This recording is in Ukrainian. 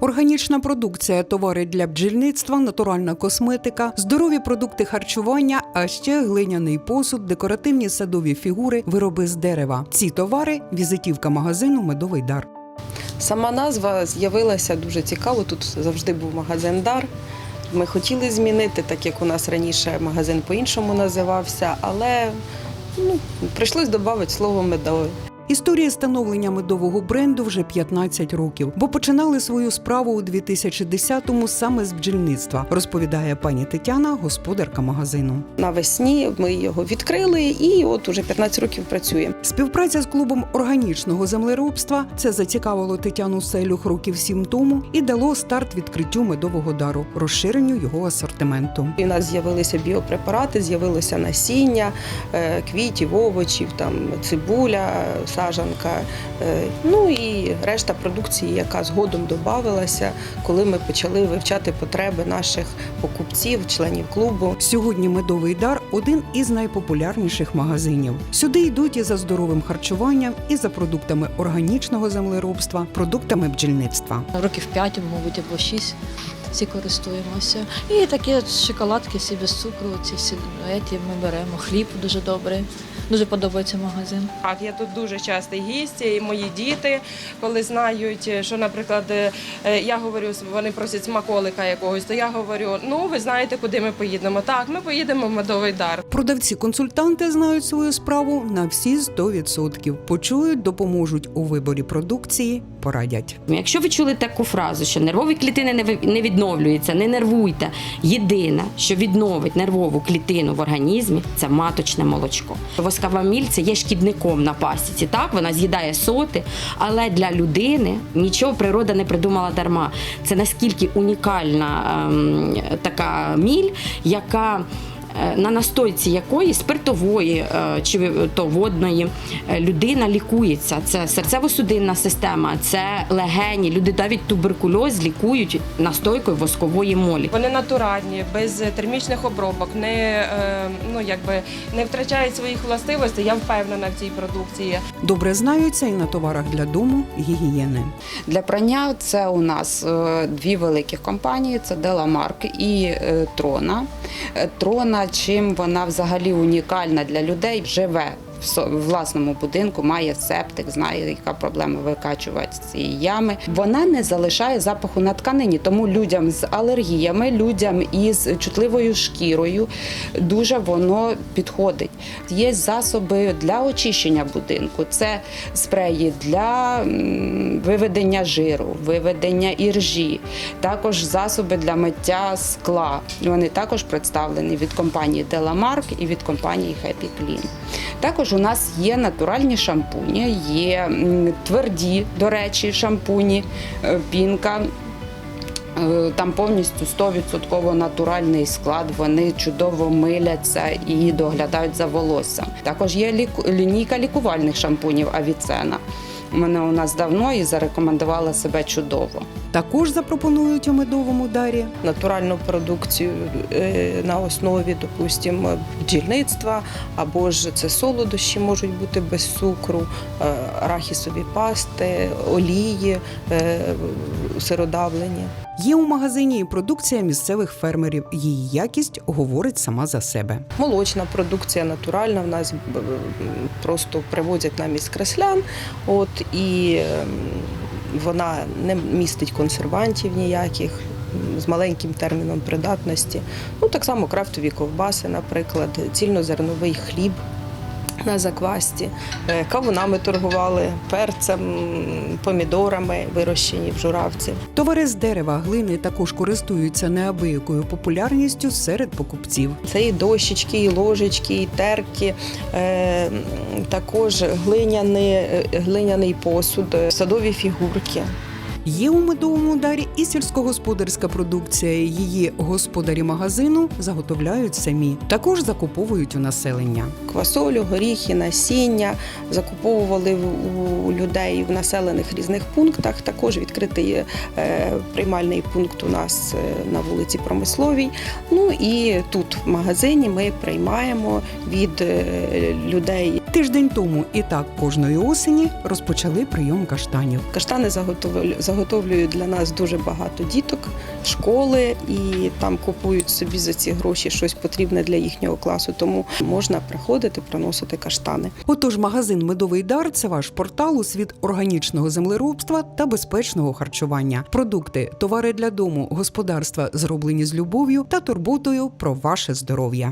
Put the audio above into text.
Органічна продукція, товари для бджільництва, натуральна косметика, здорові продукти харчування, а ще глиняний посуд, декоративні садові фігури, вироби з дерева. Ці товари візитівка магазину Медовий дар. Сама назва з'явилася дуже цікаво. Тут завжди був магазин Дар. Ми хотіли змінити, так як у нас раніше магазин по-іншому називався, але ну, прийшлось додати слово медовий. Історія становлення медового бренду вже 15 років, бо починали свою справу у 2010-му саме з бджільництва, розповідає пані Тетяна, господарка магазину. Навесні ми його відкрили і от уже 15 років працюємо. Співпраця з клубом органічного землеробства це зацікавило Тетяну Селюх років сім тому і дало старт відкриттю медового дару, розширенню його асортименту. І у нас з'явилися біопрепарати, з'явилося насіння, е, квітів, овочів, там цибуля, сажанка. е, Ну і решта продукції, яка згодом додавалася, коли ми почали вивчати потреби наших покупців, членів клубу. Сьогодні медовий дар один із найпопулярніших магазинів. Сюди йдуть і за здоровим харчуванням, і за продуктами органічного землеробства, продуктами бджільництва. років 5, мабуть, або 6 всі користуємося. І такі шоколадки всі без цукру, ці всі еті ми беремо. Хліб дуже добрий. Дуже подобається магазин. Так, я тут дуже частий гість, і мої діти, коли знають, що, наприклад, е, я говорю, вони просять смаколика якогось, то я говорю: ну ви знаєте, куди ми поїдемо. Так, ми поїдемо в медовий дар. Продавці-консультанти знають свою справу на всі 100%. Почують, допоможуть у виборі продукції, порадять. Якщо ви чули таку фразу, що нервові клітини не відновлюються, не нервуйте. Єдине, що відновить нервову клітину в організмі, це маточне молочко. Воскова міль це є шкідником на пасіці. Так, вона з'їдає соти, але для людини нічого природа не придумала дарма. Це наскільки унікальна ем, така міль, яка на настойці якої спиртової е, чи то водної е, людина лікується. Це серцево-судинна система, це легені. Люди навіть туберкульоз лікують настойкою воскової молі. Вони натуральні, без термічних обробок, не е, ну якби не втрачають своїх властивостей. Я впевнена в цій продукції. Добре знаються і на товарах для дому гігієни. Для прання це у нас е, дві великі компанії: це Деламарк і е, Трона. Е, Трона, чим вона взагалі унікальна для людей, живе. В власному будинку має септик, знає, яка проблема викачувати з цієї ями. Вона не залишає запаху на тканині, тому людям з алергіями, людям із чутливою шкірою дуже воно підходить. Є засоби для очищення будинку. Це спреї для виведення жиру, виведення іржі, також засоби для миття скла. Вони також представлені від компанії Delamark і від компанії Happy Clean. Також у нас є натуральні шампуні, є тверді, до речі, шампуні, е, пінка. Е, Там повністю 100% натуральний склад. Вони чудово миляться і доглядають за волоссям. Також є лінійка лікувальних шампунів Авіцена. Вона у нас давно і зарекомендувала себе чудово. Також запропонують у медовому дарі натуральну продукцію е, на основі, допустимо, бджільництва, або ж це солодощі можуть бути без цукру, е, арахісові пасти, олії е, сиродавлені. Є у магазині і продукція місцевих фермерів. Її якість говорить сама за себе. Молочна продукція натуральна в нас просто привозять нам із креслян. От і ем, вона не містить консервантів ніяких. З маленьким терміном придатності. Ну, так само крафтові ковбаси, наприклад, цільнозерновий хліб на заквасті. Е, Кавунами торгували, перцем, помідорами, вирощені в журавці. Товари з дерева, глини також користуються неабиякою популярністю серед покупців. Це і дощечки, і ложечки, і терки, е, також глиняний, е, глиняний посуд, садові фігурки. Є у медовому дарі і сільськогосподарська продукція. Її господарі магазину заготовляють самі. Також закуповують у населення. Квасолю, горіхи, насіння закуповували в- у людей в населених різних пунктах. Також відкритий е, приймальний пункт у нас е, на вулиці Промисловій. Ну і тут в магазині ми приймаємо від е, людей. Тиждень тому і так кожної осені розпочали прийом каштанів. Каштани заготовлю- заготовлюють для нас дуже багато діток, школи, і там купують собі за ці гроші щось потрібне для їхнього класу. Тому можна приходити, приносити каштани. Отож, магазин Медовий дар це ваш портал у світ органічного землеробства та безпечного харчування. Продукти, товари для дому, господарства зроблені з любов'ю та турботою про ваше здоров'я.